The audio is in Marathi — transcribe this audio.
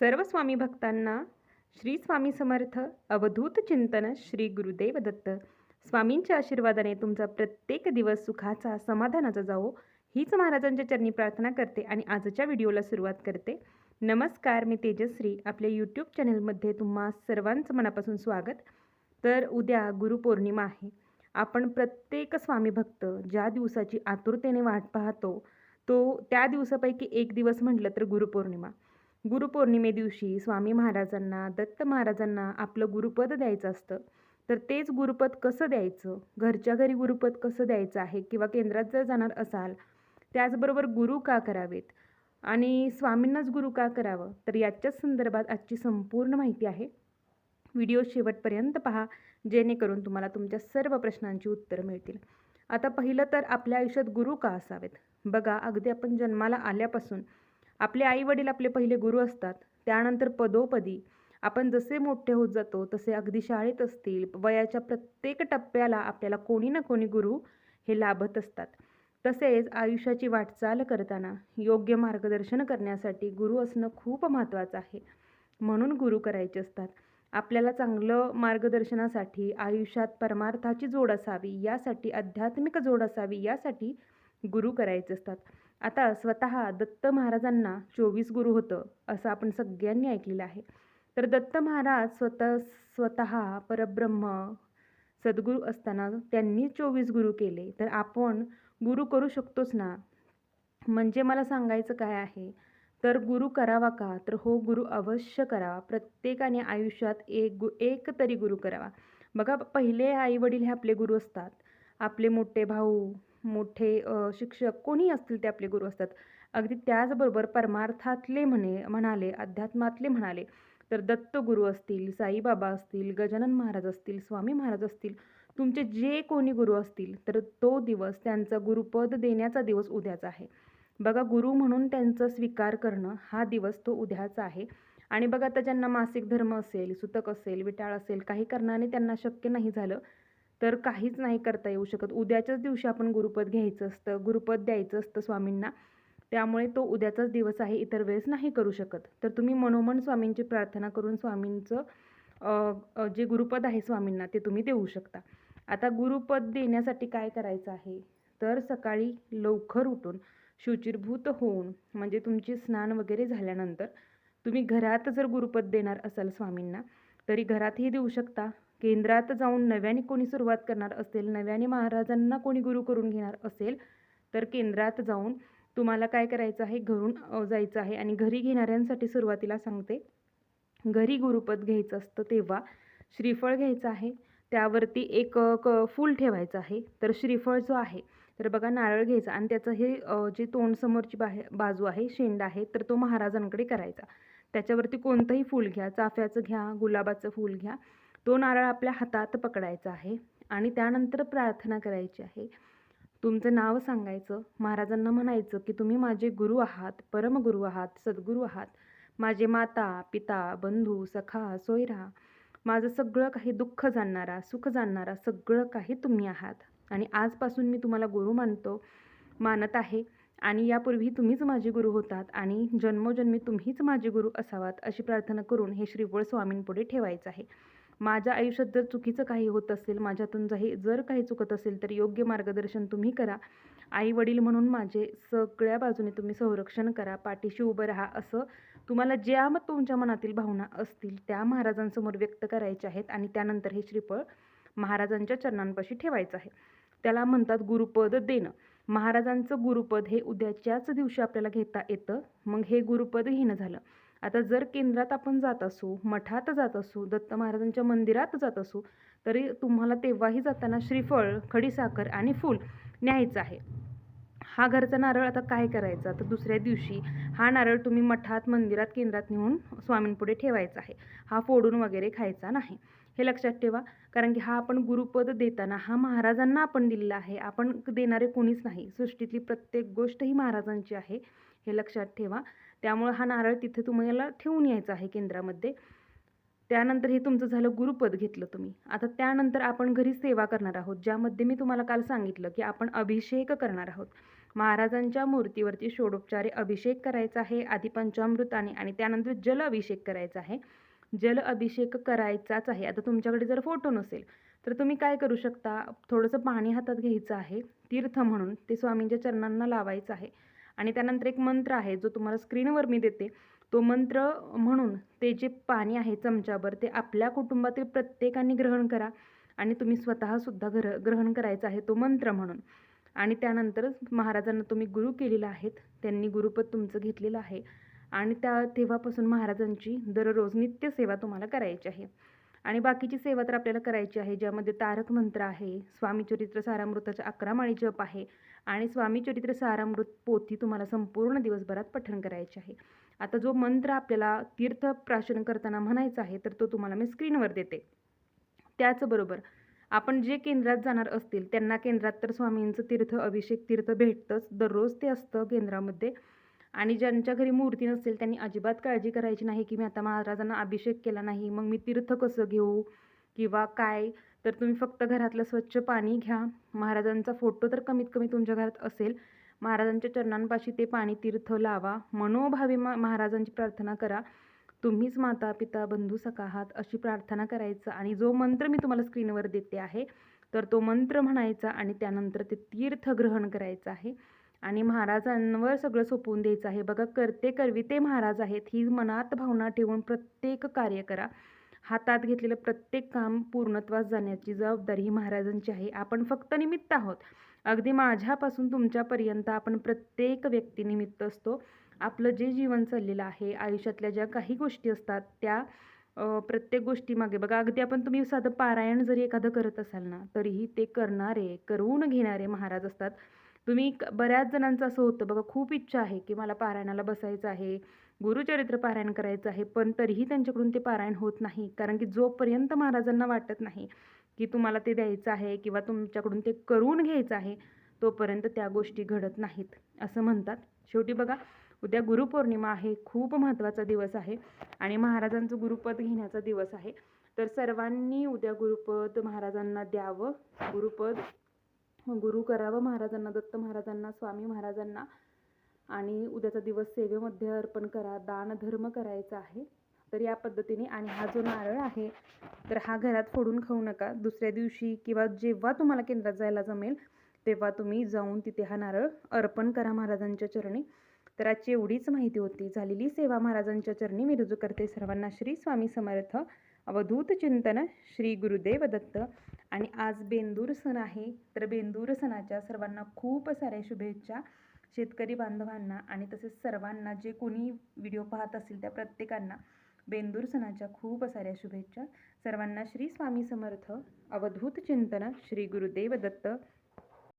सर्व स्वामी भक्तांना श्री स्वामी समर्थ अवधूत चिंतन श्री गुरुदेव दत्त. स्वामींच्या आशीर्वादाने तुमचा प्रत्येक दिवस सुखाचा समाधानाचा जावो. हीच महाराजांच्या चरणी प्रार्थना करते आणि आजच्या व्हिडिओला सुरुवात करते. नमस्कार मी तेजश्री. आपल्या यूट्यूब चॅनलमध्ये तुम्हा सर्वांचं मनापासून स्वागत. तर उद्या गुरुपौर्णिमा आहे. आपण प्रत्येक स्वामी भक्त ज्या दिवसाची आतुरतेने वाट पाहतो तो त्या दिवसापैकी एक दिवस म्हटलं तर गुरुपौर्णिमा. गुरुपौर्णिमे दिवशी स्वामी महाराजांना दत्त महाराजांना आपलं गुरुपद द्यायचं असतं. तर तेच गुरुपद कसं द्यायचं? घरच्या घरी गुरुपद कसं द्यायचं आहे किंवा केंद्रात जर जाणार असाल त्याचबरोबर गुरु का करावेत? आणि स्वामींनाच गुरु का करावं? तर याच्याच संदर्भात आजची संपूर्ण माहिती आहे. व्हिडिओ शेवटपर्यंत पहा जेणेकरून तुम्हाला तुमच्या सर्व प्रश्नांची उत्तरं मिळतील. आता पहिलं तर आपल्या आयुष्यात गुरु का असावेत? बघा अगदी आपण जन्माला आल्यापासून आपले आई वडील आपले पहिले गुरु असतात. त्यानंतर पदोपदी. आपण जसे मोठे होत जातो तसे अगदी शाळेत असतील वयाच्या प्रत्येक टप्प्याला आपल्याला कोणी ना कोणी गुरु हे लाभत असतात. तसेच आयुष्याची वाटचाल करताना योग्य मार्गदर्शन करण्यासाठी गुरु असणं खूप महत्त्वाचं आहे. म्हणून गुरु करायचे असतात. आपल्याला चांगलं मार्गदर्शनासाठी आयुष्यात परमार्थाची जोड असावी यासाठी आध्यात्मिक जोड असावी यासाठी गुरु करायचे असतात. आता स्वतः दत्त महाराजांना चोवीस गुरु होतं असं आपण सगळ्यांनी ऐकलेलं आहे. तर दत्त महाराज स्वतः स्वतः परब्रह्म सद्गुरू असताना त्यांनी चोवीस गुरु केले. तर आपण गुरु करू शकतोच ना? म्हणजे मला सांगायचं काय आहे? तर गुरु करावा का? तर हो गुरु अवश्य करावा. प्रत्येकाने आयुष्यात एक गु एक तरी गुरु करावा. बघा पहिले आई वडील हे आपले गुरु असतात. आपले मोठे भाऊ मोठे शिक्षक कोणी असतील ते आपले गुरु असतात. अगदी त्याचबरोबर परमार्थातले म्हणे म्हणाले अध्यात्मातले म्हणाले तर दत्त गुरु असतील साईबाबा असतील गजानन महाराज असतील स्वामी महाराज असतील तुमचे जे कोणी गुरु असतील तर तो दिवस त्यांचा गुरुपद देण्याचा दिवस उद्याचा आहे. बघा गुरु म्हणून त्यांचा स्वीकार करणं हा दिवस तो उद्याचा आहे. आणि बघा आता ज्यांना मासिक धर्म असेल सुतक असेल विटाळ असेल काही कारणाने त्यांना शक्य नाही झालं तर काहीच नाही करता येऊ शकत. उद्याच्याच दिवशी आपण गुरुपद घ्यायचं असतं गुरुपद द्यायचं असतं स्वामींना. त्यामुळे तो उद्याचाच दिवस आहे इतर वेळेस नाही करू शकत. तर तुम्ही मनोमन स्वामींची प्रार्थना करून स्वामींचं जे गुरुपद आहे स्वामींना ते तुम्ही देऊ शकता. आता गुरुपद देण्यासाठी काय करायचं आहे? तर सकाळी लवकर उठून शुचिरभूत होऊन म्हणजे तुमची स्नान वगैरे झाल्यानंतर तुम्ही घरात जर गुरुपद देणार असाल स्वामींना तरी घरातही देऊ शकता. केंद्रात जाऊन नव्याने कोणी सुरुवात करणार असेल नव्याने महाराजांना कोणी गुरु करून घेणार असेल तर केंद्रात जाऊन तुम्हाला काय करायचं आहे? घरून जायचं आहे आणि घरी घेणाऱ्यांसाठी सुरुवातीला सांगते. घरी गुरुपद घ्यायचं असतं तेव्हा श्रीफळ घ्यायचं आहे. त्यावरती एक क फूल ठेवायचं आहे. तर श्रीफळ जो आहे तर बघा नारळ घ्यायचा आणि त्याचं हे जे तोंड समोरची बाहे बाजू आहे शेंड आहे तर तो महाराजांकडे करायचा. त्याच्यावरती कोणतंही फूल घ्या चाफ्याचं घ्या गुलाबाचं फूल घ्या. तो नारळ आपल्या हातात पकडायचा आहे आणि त्यानंतर प्रार्थना करायची आहे. तुमचं नाव सांगायचं. महाराजांना म्हणायचं की तुम्ही माझे गुरु आहात परमगुरू आहात सद्गुरू आहात. माझे माता पिता बंधू सखा सोयरा माझं सगळं काही दुःख जाणणारा सुख जाणणारा सगळं काही तुम्ही आहात. आणि आजपासून मी तुम्हाला गुरु मानतो मानत आहे. आणि यापूर्वी तुम्हीच माझे गुरु होतात आणि जन्मोजन्मी तुम्हीच माझे गुरु असावात अशी प्रार्थना करून हे श्रीफळ स्वामींपुढे ठेवायचं आहे. माझ्या आयुष्यात जर चुकीचं काही होत असेल माझ्यातून जाही जर काही चुकत असेल तर योग्य मार्गदर्शन तुम्ही करा. आई वडील म्हणून माझे सगळ्या बाजूने तुम्ही संरक्षण करा. पाठीशी उभं राहा असं तुम्हाला ज्या मग तुमच्या मनातील भावना असतील त्या महाराजांसमोर व्यक्त करायच्या आहेत आणि त्यानंतर हे श्रीफळ महाराजांच्या चरणांपाशी ठेवायचं आहे. त्याला म्हणतात गुरुपद देणं. महाराजांचं गुरुपद हे उद्याच्याच दिवशी आपल्याला घेता येतं. मग हे गुरुपद घेणं झालं. आता जर केंद्रात आपण जात असू मठात जात असू दत्त महाराजांच्या मंदिरात जात असू तरी तुम्हाला तेव्हाही जाताना श्रीफळ खडीसाखर आणि फूल न्यायचं आहे. हा घरचा नारळ आता काय करायचा? तर दुसऱ्या दिवशी हा नारळ तुम्ही मठात मंदिरात केंद्रात नेऊन स्वामींपुढे ठेवायचा आहे. हा फोडून वगैरे खायचा नाही. हे लक्षात ठेवा. कारण की हा आपण गुरुपद देताना हा महाराजांना आपण दिलेला आहे. आपण देणारे कोणीच नाही. सृष्टीतली प्रत्येक गोष्ट ही महाराजांची आहे हे लक्षात ठेवा. त्यामुळं हा नारळ तिथे तुम्हाला ठेवून यायचा आहे केंद्रामध्ये. त्यानंतर हे तुमचं झालं गुरुपद घेतलं तुम्ही. आता त्यानंतर आपण घरी सेवा करणार आहोत ज्यामध्ये मी तुम्हाला काल सांगितलं की आपण अभिषेक करणार आहोत. महाराजांच्या मूर्तीवरती षोडोपचारे अभिषेक करायचा आहे आधी पंचामृताने आणि त्यानंतर जल अभिषेक करायचा आहे. जल अभिषेक करायचाच आहे. आता तुमच्याकडे जर फोटो नसेल तर तुम्ही काय करू शकता? थोडंसं पाणी हातात घ्यायचं आहे तीर्थ म्हणून. ते स्वामींच्या चरणांना लावायचं आहे. आणि त्यानंतर एक मंत्र आहे जो तुम्हाला स्क्रीनवर मी देते. तो मंत्र म्हणून ते जे पाणी आहे चमच्यावर ते आपल्या कुटुंबातील प्रत्येकाने ग्रहण करा. आणि तुम्ही स्वतःसुद्धा ग्रह ग्रहण करायचं आहे तो मंत्र म्हणून. आणि त्यानंतर महाराजांना तुम्ही गुरु केलेला आहेत. त्यांनी गुरुपद तुमचं घेतलेलं आहे. आणि त्या तेव्हापासून महाराजांची दररोज नित्य सेवा तुम्हाला करायची आहे. आणि बाकीची सेवा तर आपल्याला करायची आहे ज्यामध्ये तारक मंत्र आहे स्वामी चरित्र सारामृताच्या अकरा माळी जप आहे आणि स्वामी चरित्र सारामृत पोथी तुम्हाला संपूर्ण दिवसभरात पठण करायचे आहे. आता जो मंत्र आपल्याला तीर्थ प्राशन करताना म्हणायचा आहे तर तो तुम्हाला मी स्क्रीनवर देते. त्याचबरोबर आपण जे केंद्रात जाणार असतील त्यांना केंद्रात तर स्वामींचं तीर्थ अभिषेक तीर्थ भेटतंच. दररोज ते असतं केंद्रामध्ये. आणि ज्यांच्या घरी मूर्ती नसेल त्यांनी अजिबात काळजी करायची नाही की मी आता महाराजांना अभिषेक केला नाही मग मी तीर्थ कसं घेऊ किंवा काय? तर तुम्ही फक्त घरातलं स्वच्छ पाणी घ्या. महाराजांचा फोटो तर कमीत कमी तुमच्या घरात असेल. महाराजांच्या चरणांपाशी ते पाणी तीर्थ लावा. मनोभावे मा महाराजांची प्रार्थना करा. तुम्हीच माता पिता बंधू सखा आहात अशी प्रार्थना करायचं आणि जो मंत्र मी तुम्हाला स्क्रीनवर देते आहे तर तो मंत्र म्हणायचा आणि त्यानंतर ते तीर्थ ग्रहण करायचं आहे. आणि महाराजांवर सगळं सोपवून द्यायचं आहे. बघा करते करवी ते महाराज आहेत. ही मनात भावना ठेवून प्रत्येक कार्य करा. हातात घेतलेलं प्रत्येक काम पूर्णत्वास जाण्याची जबाबदारी ही महाराजांची आहे. आपण फक्त निमित्त आहोत. अगदी माझ्यापासून तुमच्यापर्यंत आपण प्रत्येक व्यक्ती निमित्त असतो. आपलं जे जीवन चाललेलं आहे आयुष्यातल्या ज्या काही गोष्टी असतात त्या प्रत्येक गोष्टीमागे बघा. अगदी आपण तुम्ही साधं पारायण जरी एखादं करत असाल ना तरीही ते करणारे करून घेणारे महाराज असतात. तुम्ही बऱ्याच जणांचं असं होतं बघा खूप इच्छा आहे की मला पारायणाला बसायचं आहे गुरुचरित्र पारायण करायचं आहे पण तरीही त्यांच्याकडून ते पारायण होत नाही. कारण की जोपर्यंत महाराजांना वाटत नाही की तुम्हाला ते द्यायचं आहे किंवा तुमच्याकडून ते करून घ्यायचं आहे तोपर्यंत त्या गोष्टी घडत नाहीत असं म्हणतात. शेवटी बघा उद्या गुरुपौर्णिमा आहे खूप महत्त्वाचा दिवस आहे आणि महाराजांचं गुरुपद घेण्याचा दिवस आहे. तर सर्वांनी उद्या गुरुपद महाराजांना द्यावं गुरुपद गुरु करावं महाराजांना दत्त महाराजांना स्वामी महाराजांना. आणि उद्याचा दिवस सेवेमध्ये अर्पण करा दान धर्म करायचा आहे. तर या पद्धतीने आणि हा जो नारळ आहे तर हा घरात फोडून खाऊ नका. दुसऱ्या दिवशी किंवा जेव्हा तुम्हाला केंद्रात जायला जमेल तेव्हा तुम्ही जाऊन तिथे हा नारळ अर्पण करा महाराजांच्या चरणी. तर आजची एवढीच माहिती होती. झालेली सेवा महाराजांच्या चरणी मी रुजू करते सर्वांना. श्री स्वामी समर्थ. अवधूत चिंतन. श्री गुरुदेव दत्त. आणि आज बेंदूर सण आहे. तर बेंदूर सणाच्या सर्वांना खूप साऱ्या शुभेच्छा शेतकरी बांधवांना आणि तसेच सर्वांना जे कोणी व्हिडिओ पाहत असतील त्या प्रत्येकांना बेंदूर सणाच्या खूप साऱ्या शुभेच्छा. सर्वांना श्री स्वामी समर्थ. अवधूत चिंतन श्री गुरुदेव दत्त.